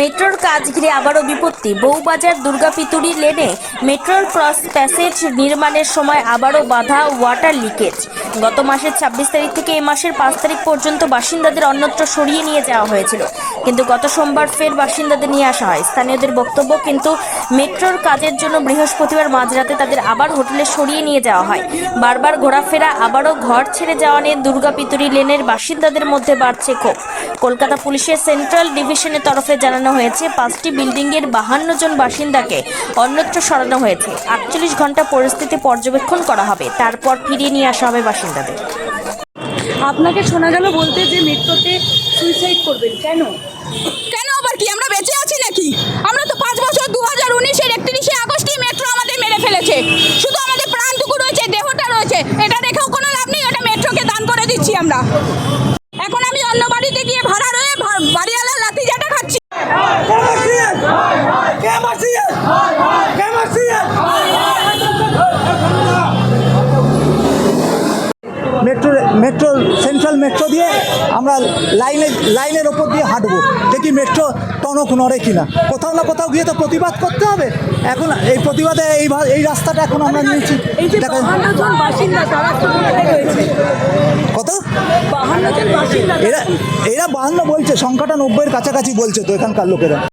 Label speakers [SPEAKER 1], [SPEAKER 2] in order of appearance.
[SPEAKER 1] মেট্রোর কাজ ঘিরে আবারও বিপত্তি। বউবাজার, দুর্গাপিতুরি লেনে মেট্রোর ক্রস প্যাসেজ নির্মাণের সময় আবারও বাধা, ওয়াটার লিকেজ। গত মাসের ছাব্বিশ তারিখ থেকে এই মাসের পাঁচ তারিখ পর্যন্ত বাসিন্দাদের অন্যত্র সরিয়ে নিয়ে যাওয়া হয়েছিল। কিন্তু গত সোমবার ফের বাসিন্দাদের নিয়ে আসা হয়। স্থানীয়দের বক্তব্য কিন্তু মেট্রোর কাজের জন্য বৃহস্পতিবার মাঝরাতে তাদের আবার হোটেলে সরিয়ে নিয়ে যাওয়া হয়। বারবার ঘোরাফেরা, আবারও ঘর ছেড়ে যাওয়া নিয়ে দুর্গাপিতুরি লেনের বাসিন্দাদের মধ্যে বাড়ছে ক্ষোভ। কলকাতা পুলিশের সেন্ট্রাল ডিভিশনের তরফে জানানো হয়েছে। পাঁচটি বিল্ডিংয়ের বাহান্ন জন বাসিন্দাকে অন্যত্র সরানো হয়েছে। আটচল্লিশ ঘণ্টা পরিস্থিতি পর্যবেক্ষণ করা হবে। তারপর ফিরিয়ে নিয়ে আসা হবে বাসিন্দাদের।
[SPEAKER 2] আপনাকে শোনা গেল বলতে যে মেট্রোতে সুইসাইড করবেন। কেন?
[SPEAKER 3] কেন আবার কি? আমরা বেঁচে আছি নাকি? আমরা তো পাঁচ বছর দু হাজার উনিশের একত্রিশে আগস্টই মেট্রো আমাদের মেরে ফেলেছে। শুধু আমাদের প্রাণটুকু রয়েছে দেহটা রয়েছে। এটা দেখেও কোনো লাভ নেই ওটা মেট্রোকে দান করে দিচ্ছি আমরা।
[SPEAKER 4] মেট্রো মেট্রো সেন্ট্রাল মেট্রো দিয়ে আমরা লাইনে লাইনের ওপর দিয়ে হাঁটবো। দেখি মেট্রো টনক নড়ে কিনা। কোথাও না কোথাও গিয়ে তো প্রতিবাদ করতে হবে। এখন এই প্রতিবাদে এই এই রাস্তাটা এখন আমরা নিয়েছি। কত? এরা এরা বাহান্ন বলছে সংখ্যাটা নব্বইয়ের কাছাকাছি বলছে তো এখানকার লোকেরা।